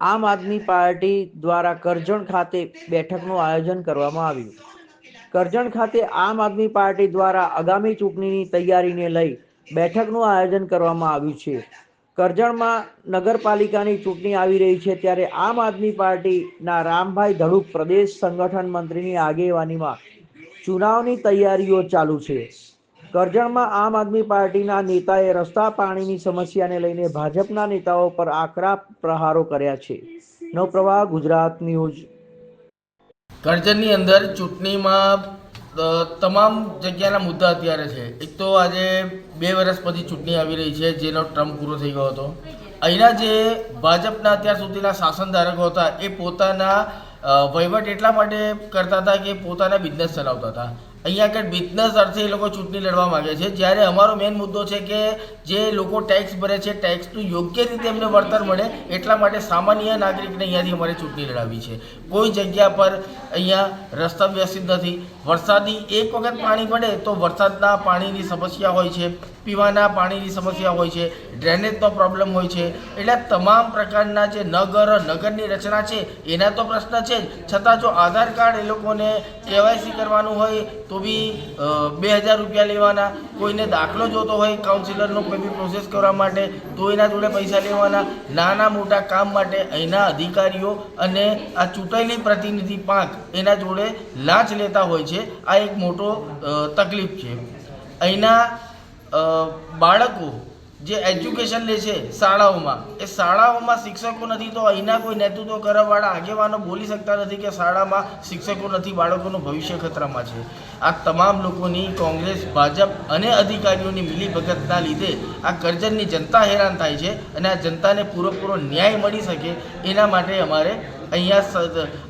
આમ આદમી પાર્ટી દ્વારા કરજણ ખાતે બેઠકનું આયોજન કરવામાં આવ્યું. કરજણ ખાતે આમ આદમી પાર્ટી દ્વારા આગામી ચૂંટણીની તૈયારીને લઈ બેઠકનું આયોજન કરવામાં આવ્યું છે. કરજણમાં નગરપાલિકાની ચૂંટણી આવી રહી છે ત્યારે આમ આદમી પાર્ટીના રામભાઈ ધડુક પ્રદેશ સંગઠન મંત્રીની આગેવાનીમાં ચુનાવની તૈયારીઓ ચાલુ છે. કરજણમાં આમ આદમી પાર્ટીના નેતાએ રસ્તા પાણીની સમસ્યાને લઈને ભાજપના નેતાઓ પર આકરા પ્રહારો કર્યા છે. નવપ્રવાહ, ગુજરાત ન્યૂઝ. કરજણની અંદર ચૂંટણીમાં તમામ જગ્યાના મુદ્દા અત્યારે છે. એક તો આજે બે વર્ષ પછી ચૂંટણી આવી રહી છે, જેનો ટ્રમ્પ પૂરો થઈ ગયો હતો. અહીંના જે ભાજપના અત્યાર સુધીના શાસનધારકો હતા, એ પોતાના વહીવટ એટલા માટે કરતા હતા કે પોતાના બિઝનેસ ચલાવતા હતા. અહીંયા આગળ બિઝનેસ અર્થે એ લોકો ચૂંટણી લડવા માગે છે. જ્યારે અમારો મેઇન મુદ્દો છે કે જે લોકો ટેક્સ ભરે છે ટેક્સનું યોગ્ય રીતે એમને વળતર મળે એટલા માટે સામાન્ય નાગરિકને અહીંયાથી અમારે ચૂંટણી લડાવી છે. કોઈ જગ્યા પર અહીંયા રસ્તા વ્યવસ્થિત નથી. વરસાદની એક વખત પાણી પડે તો વરસાદના પાણીની સમસ્યા હોય છે, પીવાના પાણીની સમસ્યા હોય છે, ડ્રેનેજનો પ્રોબ્લેમ હોય છે. એટલે તમામ પ્રકારના જે નગર, નગરની રચના છે, એના તો પ્રશ્ન છે જ. છતાં જો આધાર કાર્ડ એ લોકોને કેવાયસી કરવાનું હોય તો બી બે હજાર રૂપિયા લેવાના. કોઈને દાખલો જોતો હોય કાઉન્સિલરનો કોઈ બી પ્રોસેસ કરવા માટે, તો એના જોડે પૈસા લેવાના. નાના મોટા કામ માટે અહીંના અધિકારીઓ અને આ ચૂંટાયેલી પ્રતિનિધિ પાંચ એના જોડે લાંચ લેતા હોય છે. આ એક મોટો તકલીફ છે. અહીંના બાળકો જે એજ્યુકેશન લે છે શાળાઓમાં. એ શાળાઓમાં શિક્ષકો નથી તો અહીંના કોઈ નેતૃત્વ કરવાવાળા આગેવાનો બોલી શકતા નથી કે શાળામાં શિક્ષકો નથી, બાળકોનું ભવિષ્ય ખતરામાં છે. આ તમામ લોકોની કોંગ્રેસ, ભાજપ અને અધિકારીઓની મિલીભગતના લીધે આ કરજણની જનતા હેરાન થાય છે અને આ જનતાને પૂરેપૂરો ન્યાય મળી શકે એના માટે અમારે અહીંયા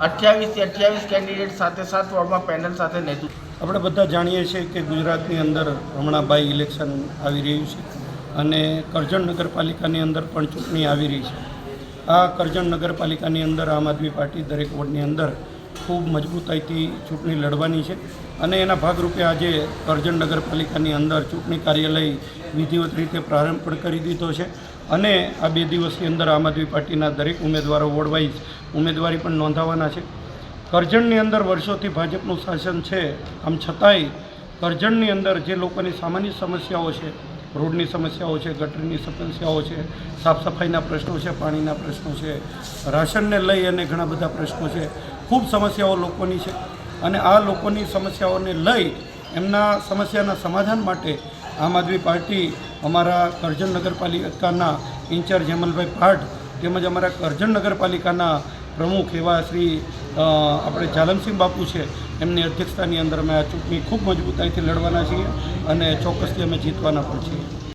અઠ્યાવીસથી અઠ્યાવીસ કેન્ડિડેટ સાથે સાત વોર્ડમાં પેનલ સાથે નેતૃત્વ આપણે બધા જાણીએ છીએ કે ગુજરાતની અંદર હમણાં બાય ઇલેક્શન આવી રહ્યું છે. અને કરજણ નગરપાલિકાની અંદર પણ ચૂંટણી આવી રહી છે. આ કરજણ નગરપાલિકાની અંદર આમ આદમી પાર્ટી દરેક વોર્ડની અંદર ખૂબ મજબૂતાઈથી ચૂંટણી લડવાની છે અને એના ભાગરૂપે આજે કરજણ નગરપાલિકાની અંદર ચૂંટણી કાર્યાલય વિધિવત રીતે પ્રારંભ પણ કરી દીધો છે અને આ બે દિવસની અંદર આમ આદમી પાર્ટીના દરેક ઉમેદવારો વોર્ડ ઉમેદવારી પણ નોંધાવાના છે. કરજણની અંદર વર્ષોથી ભાજપનું શાસન છે, આમ છતાંય કરજણની અંદર જે લોકોની સામાન્ય સમસ્યાઓ છે રોડની સમસ્યાઓ છે, ગટરની સમસ્યાઓ છે સાફ સફાઈના પ્રશ્નો છે, પાણીના પ્રશ્નો છે, રાશનને લઈ અને ઘણા બધા પ્રશ્નો છે. ખૂબ સમસ્યાઓ લોકોની છે અને આ લોકોની સમસ્યાઓને લઈ એમના સમસ્યાના સમાધાન માટે આમ આદમી પાર્ટી અમારા કરજણ નગરપાલિકાના ઇન્ચાર્જ હેમલભાઈ ભાટ તેમજ અમારા કરજણ નગરપાલિકાના પ્રમુખ એવા શ્રી આપણે જાલમસિંહ બાપુ છે, એમની અધ્યક્ષતાની અંદર અમે આ ચૂંટણી ખૂબ મજબૂતાઈથી લડવાના છીએ અને ચોક્કસથી અમે જીતવાના પણ છીએ.